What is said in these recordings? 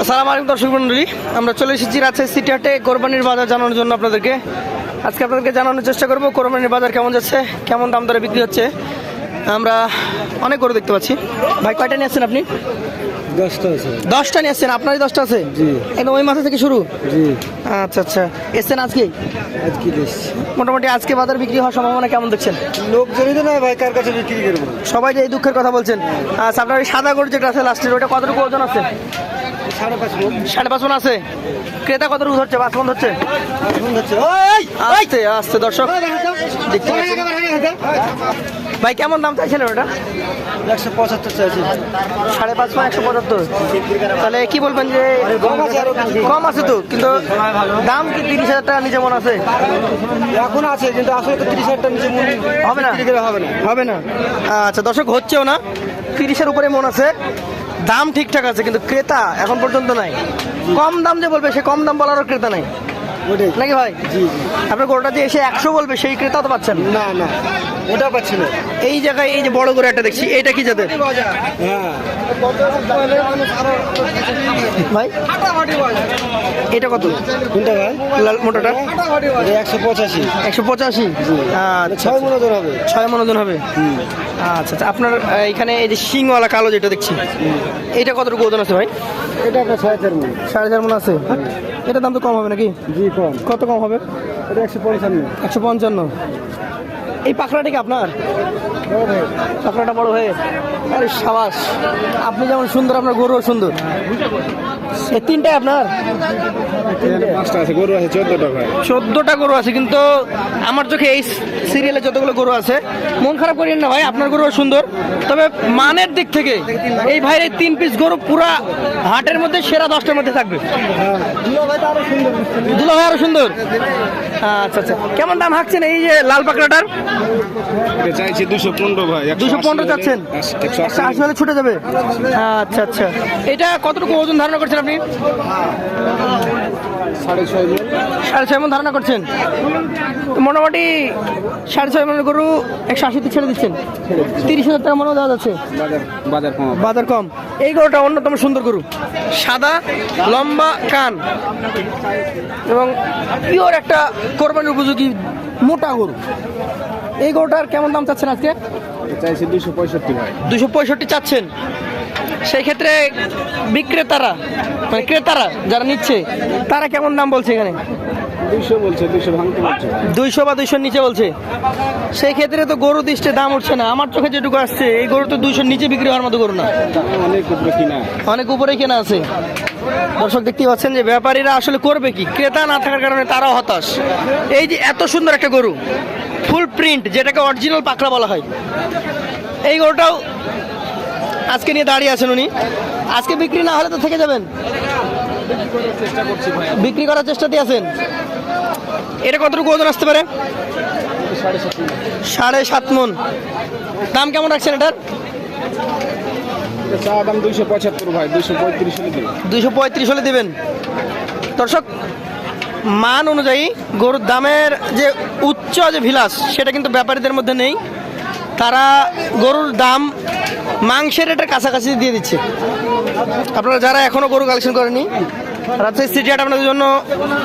আসসালামু আলাইকুম দর্শক মন্ডলী আমরা চলে এসেছি রাজশাহী সিটি হাটে কোরবানির বাজার জানানোর জন্য আপনাদেরকে। আজকে আপনাদেরকে জানানোর চেষ্টা করব কোরবানির বাজার কেমন যাচ্ছে কেমন দাম দরে বিক্রি হচ্ছে। আমরা অনেক গরু দেখতে পাচ্ছি। ভাই কয়টা নিয়ে আসছেন আপনি? দশটা আছে। দশটা নিয়ে আসছেন আপনারই দশটা আছে। একদম ওই মাথা থেকে শুরু? আচ্ছা আচ্ছা। এসছেন আজকে? মোটামুটি আজকে বাজার বিক্রি হওয়ার সম্ভাবনা কেমন দেখছেন? লোকজনই তো নয় ভাই কার কাছে বিক্রি করব? সবাই যে এই দুঃখের কথা বলছেন। আচ্ছা আপনার ওই সাদা গরু যেটা আছে লাস্টের ওটা কতটুকু ওজন আছে? সাড়ে পাঁচ মন। আছে। ক্রেতা কতটুকু ধরছে? পাঁচ মন ধরছে? হচ্ছে আস্তে আস্তে দর্শক। ভাই কেমন দাম চাইছিলেন ওটা? একশো পঁচাত্তর চাইছি। সাড়ে পাঁচ মন একশো পঁচাত্তর। তাহলে কি বলবেন যে কম আছে তো কিন্তু দাম কি তিরিশ হাজার টাকা নিচে মনে আছে? এখন আছে কিন্তু আসলে তো তিরিশ হাজার টাকা নিচে মূল্য হবে না? হবে না। হবে না। আচ্ছা দর্শক হচ্ছেও না। তিরিশের উপরে মন আছে। দাম ঠিকঠাক আছে, কিন্তু ক্রেতা এখন পর্যন্ত নাই। কম দাম যে বলবে, সে কম দাম বলারও ক্রেতা নাই। নাকি ভাই? জি জি। আপনার গরুটা যে এসে একশো বলবে সেই ক্রেতা তো পাচ্ছেন। না। না ওটা পাচ্ছি না। এই জায়গায় এই যে বড় করে একটা দেখছি এটা কি জাতের? হ্যাঁ। ভাই? এটা কত? কোনটা ভাই? লাল মোটাটা? একশো পঁচাশি। একশো পঁচাশি? আচ্ছা ছয় মনে ধর হবে। ছয় মনোজন হবে? আচ্ছা আচ্ছা। আপনার এখানে এই যে শিংওয়ালা কালো যেটা দেখছি এটা কতটুকু ওজন আছে ভাই? এটা একটা ছয় চার মনে। সাড়ে চার মন আছে। এটা দাম তো কম হবে নাকি? জি কম। কত কম হবে? এটা একশো পঞ্চান্ন। একশো পঞ্চান্ন। এই পাখড়াটা কি আপনার? পাখড়াটা বড় হয়ে? আরে সাবাস। আপনি যেমন সুন্দর আপনার গরুও সুন্দর। এই তিনটাই আপনার? পাঁচটা আছে গরু আছে চোদ্দটা ভাই। চোদ্দটা গরু আছে কিন্তু আমার চোখে এই সিরিয়ালে যতগুলো গরু আছে মন খারাপ করিয়েন না ভাই আপনার গরু সুন্দর। তবে মানের দিক থেকে এই ভাইয়ের এই তিন পিস গরু পুরা হাটের মধ্যে সেরা দশটার মধ্যে থাকবে। দুলা ভাই আরও সুন্দর। আচ্ছা আচ্ছা। কেমন দাম হাঁকছেন এই যে লাল পাকড়াটার? চাইছি দুশো পনেরো ভাই দুশো পনেরো চাচ্ছেন? একশো একশো আশি হলে ছুটে যাবে? আচ্ছা আচ্ছা। এটা কতটুকু ওজন ধারণা করছেন আপনি? সাড়ে ছয় সাড়ে ছয় মন ধারণা করছেন। মোটামুটি সাড়ে ছয় মনের গরু একশো আশিতে ছেড়ে দিচ্ছেন। তিরিশ হাজার টাকা মনেও দেওয়া যাচ্ছে। বাজার বাজার কম। বাজার কম। এই গরুটা অন্যতম সুন্দর গরু। সাদা লম্বা কান। এবং পিওর একটা কোরবানির উপযোগী মোটা গরু। এই গরুটার কেমন দাম চাচ্ছেন আজকে? চাইছি দুশো পঁয়ষট্টি ভাই। দুশো পঁয়ষট্টি চাচ্ছেন। সেই ক্ষেত্রে বিক্রেতারা মানে ক্রেতারা যারা নিচ্ছে তারা কেমন দাম বলছে এখানে? দুশো বলছে দুশো ভাঙতে বলছে। দুইশো বা দুইশোর নিচে বলছে। সেই ক্ষেত্রে তো গরু দৃষ্টে দাম উঠছে না। আমার চোখে যেটুকু আসছে এই গরু তো দুইশোর নিচে বিক্রি হওয়ার মতো গরু না। অনেক উপরে কিনা। অনেক উপরে কেনা আছে। দর্শক দেখতে পাচ্ছেন যে ব্যাপারীরা আসলে করবে কি? ক্রেতা না থাকার কারণে তারাও হতাশ। এই যে এত সুন্দর একটা গরু ফুল প্রিন্ট যেটাকে অরিজিনাল পাকড়া বলা হয়। এই গরুটাও আজকে নিয়ে দাঁড়িয়ে আছেন উনি। আজকে বিক্রি না হলে তো থেকে যাবেন। বিক্রি করার চেষ্টাতে আছেন? এটা কতটুকু ওজন আসতে পারে? সাড়ে সাত মন। দাম কেমন রাখছেন এটার? দুইশো পঁয়ত্রিশ হলে দেবেন। দর্শক মান অনুযায়ী গরুর দামের যে উচ্চ যে ভিলাস সেটা কিন্তু ব্যাপারীদের মধ্যে নেই। তারা গরুর দাম মাংসের রেটের কাছাকাছি দিয়ে দিচ্ছে। আপনারা যারা এখনও গরু কালেকশন করেনি রাজশাহী সিটি হাট আপনাদের জন্য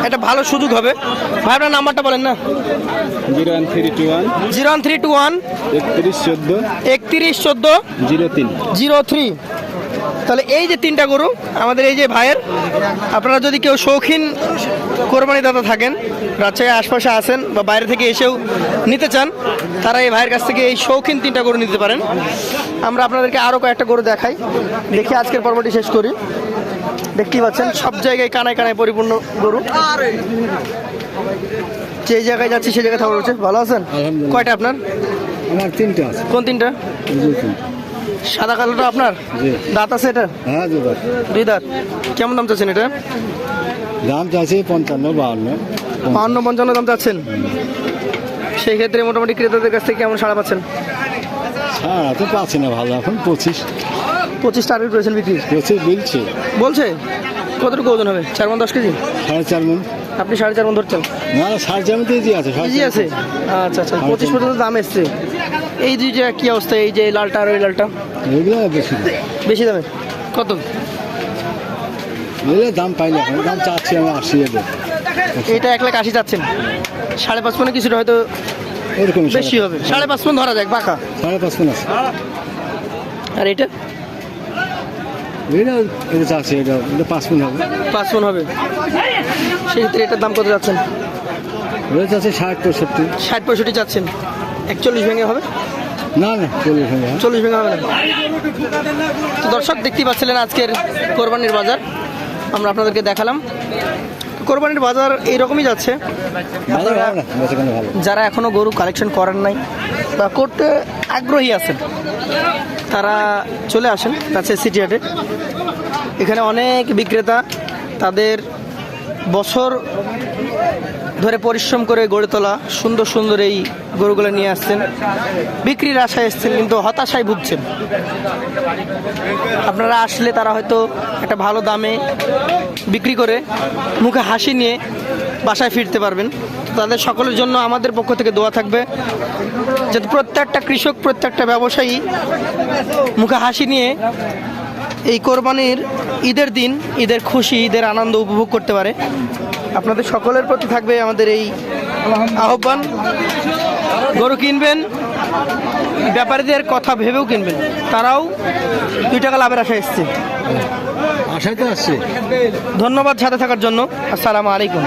একটা ভালো সুযোগ হবে। ভাই আপনার নাম্বারটা বলেন না। Zero one three two one. Zero one three two one. একত্রিশ চোদ্দ। একত্রিশ চোদ্দ। জিরো তিন। Zero three. তাহলে এই যে তিনটা গরু আমাদের এই যে ভাইয়ের আপনারা যদি কেউ শৌখিন কোরবানি দাতা থাকেন রাজশাহী আশপাশে আসেন বা বাইরে থেকে এসেও নিতে চান তারা এই ভাইয়ের কাছ থেকে এই শৌখিন তিনটা গরু নিতে পারেন। আমরা আপনাদেরকে আরও কয়েকটা গরু দেখাই। দেখি আজকের পর্বটি শেষ করি। দেখতেই পাচ্ছেন সব জায়গায় কানায় কানায় পরিপূর্ণ গরু। যে জায়গায় যাচ্ছি সেই জায়গায় থাকা রয়েছে ভালো আছেন? কয়টা আপনার? আমার তিনটে আছে। কোন তিনটা? সাদা কালোটা আপনার? দাঁত আছে এটা? হ্যাঁ দুই দাঁত। কেমন দাম চাচ্ছেন এটা? দাম চাইছি পঞ্চান্ন বাহান্ন। বাহান্ন পঞ্চান্ন দাম চাচ্ছেন? সেই ক্ষেত্রে মোটামুটি ক্রেতাদের কাছ থেকে কেমন সাড়া পাচ্ছেন? হ্যাঁ তো পাচ্ছি না ভালো এখন পঁচিশ। পঁচিশ টার্গেট করেছেন বিক্রি? পঁচিশ বলছে। বলছে? কতটুকু ওজন হবে? চার মন দশ কেজি? সাড়ে চার মন। আপনি সাড়ে চার মন ধরছেন। না না সাড়ে চার মন ইজি আছে চার আছে? আচ্ছা আচ্ছা পঁচিশ পর্যন্ত দাম এসছে। এই দুইটা কি অবস্থা? এই যে লালটা আর ওই লালটা? এগুলো বেশি। বেশি দামে? কত? নিলে দাম এখন দাম চাচ্ছি আমি আশি এটা এক লাখ আশি চাচ্ছেন। সাড়ে পাঁচ মনে কিছুটা হয়তো ওরকম বেশি হবে। সাড়ে পাঁচ মন ধরা যাক বাঁকা। সাড়ে পাঁচ কোন আছে। আর এটা? এটা এটা চাচ্ছি এটা এটা পাঁচ কোন হবে। পাঁচ মন হবে। সেক্ষেত্রে এটার দাম কত যাচ্ছেন? এটা চাচ্ছি ষাট পঁয়ষট্টি। ষাট পঁয়ষট্টি চাচ্ছেন। একচল্লিশ ভেঙে হবে? না না চল্লিশ যায় চল্লিশ ভেঙে হবে না। তো দর্শক দেখতেই পাচ্ছিলেন আজকের কোরবানির বাজার। আমরা আপনাদেরকে দেখালাম। কোরবানির বাজার এইরকমই যাচ্ছে। যারা এখনও গরু কালেকশন করেন নাই বা করতে আগ্রহী আছেন তারা চলে আসেন কাছে সিটি হাটে। এখানে অনেক বিক্রেতা, তাদের বছর ধরে পরিশ্রম করে গড়ে তোলা সুন্দর সুন্দর এই গরুগুলো নিয়ে আসছেন। বিক্রির আশায় এসছেন, কিন্তু হতাশায় ভুগছেন। আপনারা আসলে তারা হয়তো একটা ভালো দামে বিক্রি করে মুখে হাসি নিয়ে বাসায় ফিরতে পারবেন। তাদের সকলের জন্য আমাদের পক্ষ থেকে দোয়া থাকবে। যাতে প্রত্যেকটা কৃষক প্রত্যেকটা ব্যবসায়ী মুখে হাসি নিয়ে এই কোরবানির ঈদের দিন ঈদের খুশি ঈদের আনন্দ উপভোগ করতে পারে। আপনাদের সকলের প্রতি থাকবে আমাদের এই আহ্বান। গরু কিনবেন ব্যাপারীদের কথা ভেবেও কিনবেন। তারাও দুই টাকা লাভের আশা এসছে। আশায় তো আসছে। ধন্যবাদ সাথে থাকার জন্য। আসসালামু আলাইকুম।